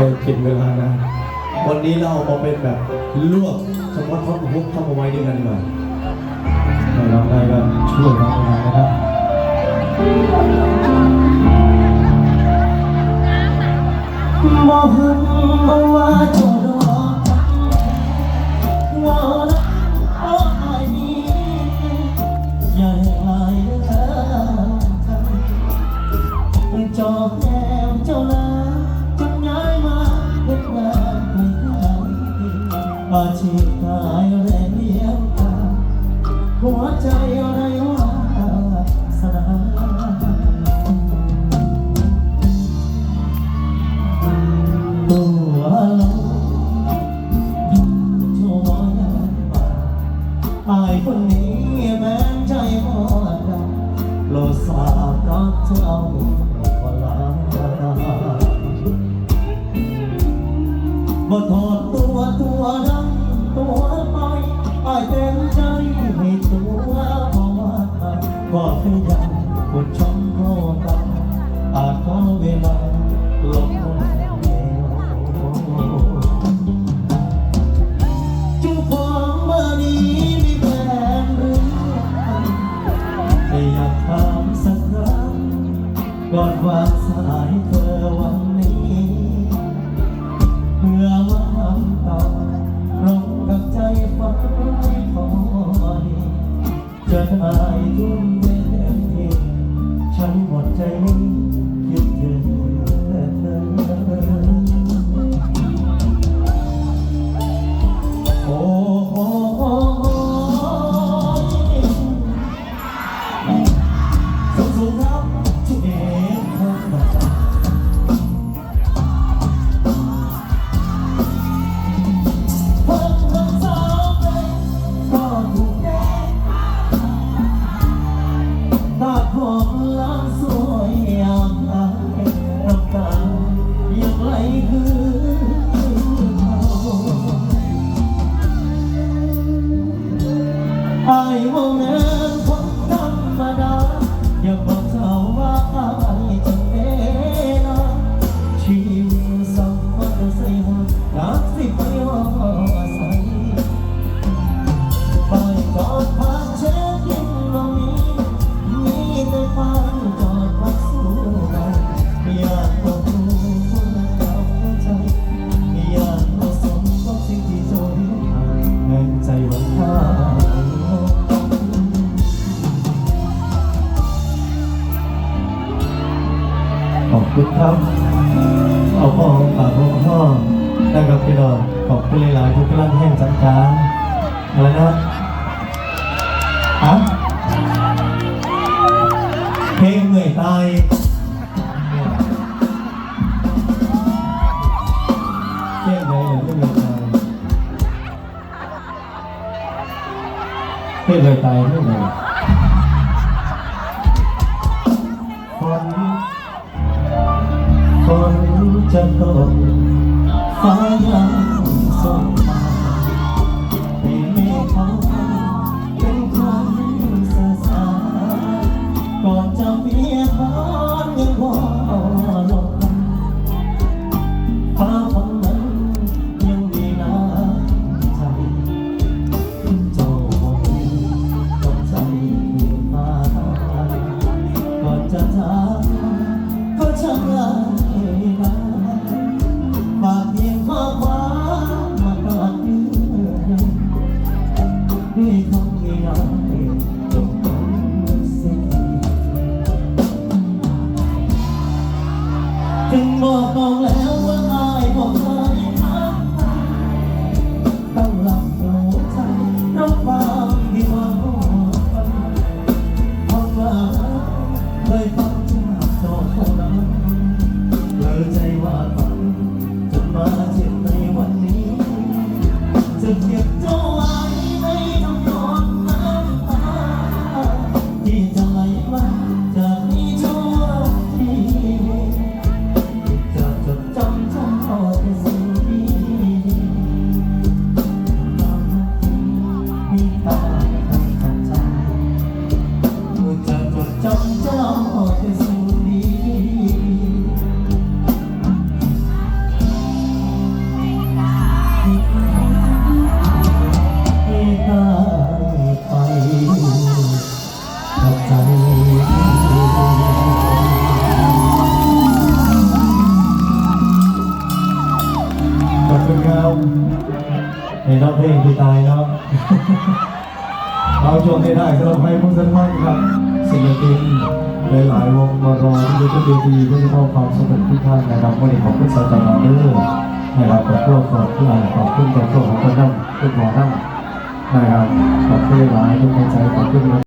เคยกินเวลานานวันนี้เราเอามาเป็นแบบลวกเฉพาะท่อนฮุกเข้ามาไว้ด้วยกันดีกว่าใครร้องได้ก็ช่วยร้องได้นะครับบ่หันบ่ว่าจะ อาชีพกายแรงเลี้ยงตาหัวใจอะไร ตัวดำตัวไปอายเต็มใจให้ตัวพอว่าก็คือยังคนชมโคตาอาจขอเวลาลงคนเดียวจุกของเมื่อนี้มีแฟนหรือยังแต่อยากถามสักครั้งก่อนวางสายเธอวั จะได้ทุ่ม แห่งใจวันข้าขอบคุณครับ เอาพ่อของปากของพ่อนะครับพี่น้องขอบคุณหลายๆทุกท่านแห่งจัดการอะไรนะฮะเพลงเหนื่อยตาย ไม่เคยตายเพลงเหนื่อยตายเลงไหนคนจะตก บองแล้วว่าอายบอกเธอ ในน้องเพลงที่ตายเนาะเอาช่วงให้ได้สำหรับให้ผู้สมัครครับศิลปินหลายๆวงมารอที่จะขึ้นเวทีเพื่อจะมอบความสุขทุกท่านนะครับวันนี้ขอบคุณสาวจอมเดอร์นะครับขอบคุณขอบคุณขอบคุณขอบคุณของคนนั่งคุณหมอนั่งนะครับขอบคุณหลายทุกคนใจขอบคุณ